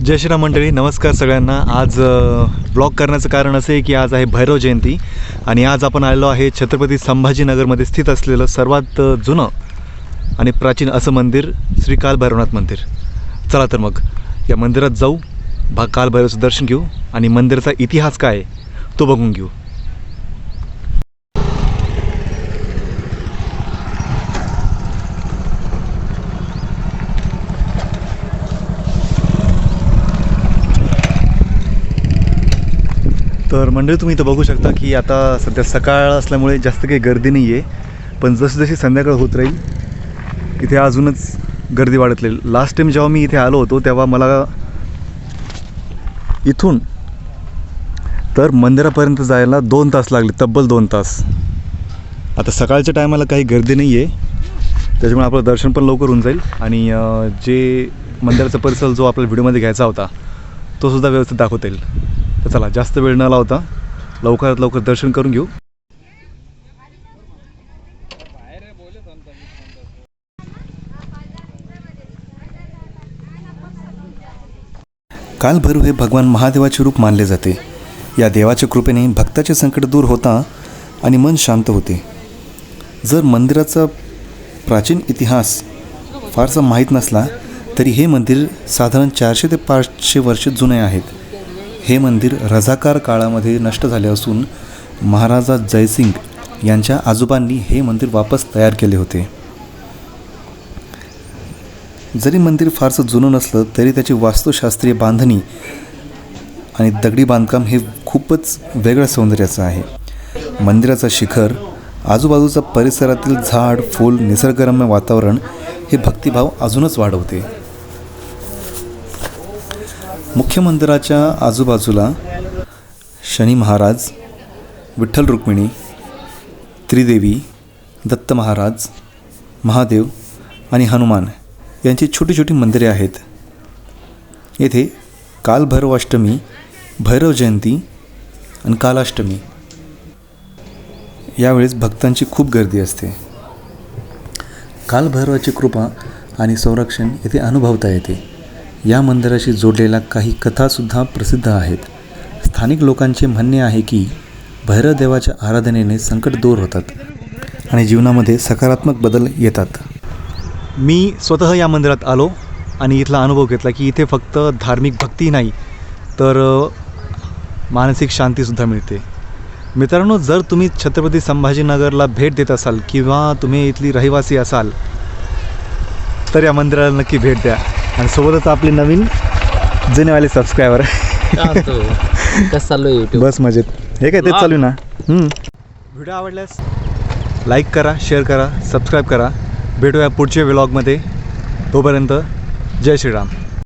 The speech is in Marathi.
जय श्रीराम मंडळी नमस्कार सगळ्यांना. आज ब्लॉग करण्याचं कारण असं आहे की आज आहे भैरव जयंती आणि आज आपण आलेलो आहे छत्रपती संभाजीनगरमध्ये स्थित असलेलं सर्वात जुनं आणि प्राचीन असं मंदिर श्री काल भैरवनाथ मंदिर. चला तर मग या मंदिरात जाऊ भा काल भैरवचं दर्शन घेऊ आणि मंदिराचा इतिहास काय आहे तो बघून घेऊ. तर मंडळी तुम्ही इथं बघू शकता की आता सध्या सकाळ असल्यामुळे जास्त काही गर्दी नाही आहे पण जशी जशी संध्याकाळ होत राहील इथे अजूनच गर्दी वाढत राहील लास्ट टाईम जेव्हा मी इथे आलो होतो तेव्हा मला इथून तर मंदिरापर्यंत जायला दोन तास लागले तब्बल दोन तास. आता सकाळच्या टायमाला काही गर्दी नाही आहे त्याच्यामुळे आपलं दर्शन पण लवकर होऊन जाईल. आणि जे मंदिराचा परिसर जो आपल्या व्हिडिओमध्ये घ्यायचा होता तो सुद्धा व्यवस्थित दाखवता येईल. तर चला जास्त वेळ न लावता लवकरात लवकर दर्शन करून घेऊ. कालभैरव हे भगवान महादेवाचे रूप मानले जाते. या देवाच्या कृपेने भक्ताचे संकट दूर होता आणि मन शांत होते. जर मंदिराचा प्राचीन इतिहास फारसा माहीत नसला तरी हे मंदिर साधारण चारशे ते पाचशे वर्ष जुने आहेत. हे मंदिर रझाकार काळामध्ये नष्ट झाले असून महाराजा जयसिंग यांच्या आजोबांनी हे मंदिर वापस तयार केले होते. जरी मंदिर फारसं जुनं नसलं तरी त्याची वास्तुशास्त्रीय बांधणी आणि दगडी बांधकाम हे खूपच वेगळं सौंदर्याचं आहे. मंदिराचं शिखर आजूबाजूचा परिसरातील झाड फूल निसर्गरम्य वातावरण हे भक्तिभाव अजूनच वाढवते. मुख्य मंदिराच्या आजूबाजूला शनी महाराज विठ्ठल रुक्मिणी त्रिदेवी दत्त महाराज महादेव आणि हनुमान यांची छोटी छोटी मंदिरे आहेत. येथे कालभैरवाष्टमी भैरव जयंती आणि कालाष्टमी. यावेळेस भक्तांची खूप गर्दी असते. कालभैरवाची कृपा आणि संरक्षण येथे अनुभवता येते. या मंदिराशी जोडलेल्या काही कथासुद्धा प्रसिद्ध आहेत. स्थानिक लोकांचे म्हणणे आहे की भैरव देवाच्या आराधनेने संकट दूर होतात आणि जीवनामध्ये सकारात्मक बदल येतात. मी स्वतः या मंदिरात आलो आणि इथला अनुभव घेतला की इथे फक्त धार्मिक भक्ती नाही तर मानसिक शांतीसुद्धा मिळते. मित्रांनो जर तुम्ही छत्रपती संभाजीनगरला भेट देत असाल किंवा तुम्ही इथली रहिवासी असाल तर या मंदिराला नक्की भेट द्या. आणि सोबतच आपले नवीन जुनेवाले सबस्क्रायबर कसं चालू युट्यूब बस मजेत. हे काय तेच चालू आहे ना? व्हिडिओ आवडल्यास लाईक करा शेअर करा सबस्क्राईब करा. भेटूया पुढच्या व्लॉगमध्ये तोपर्यंत जय श्रीराम.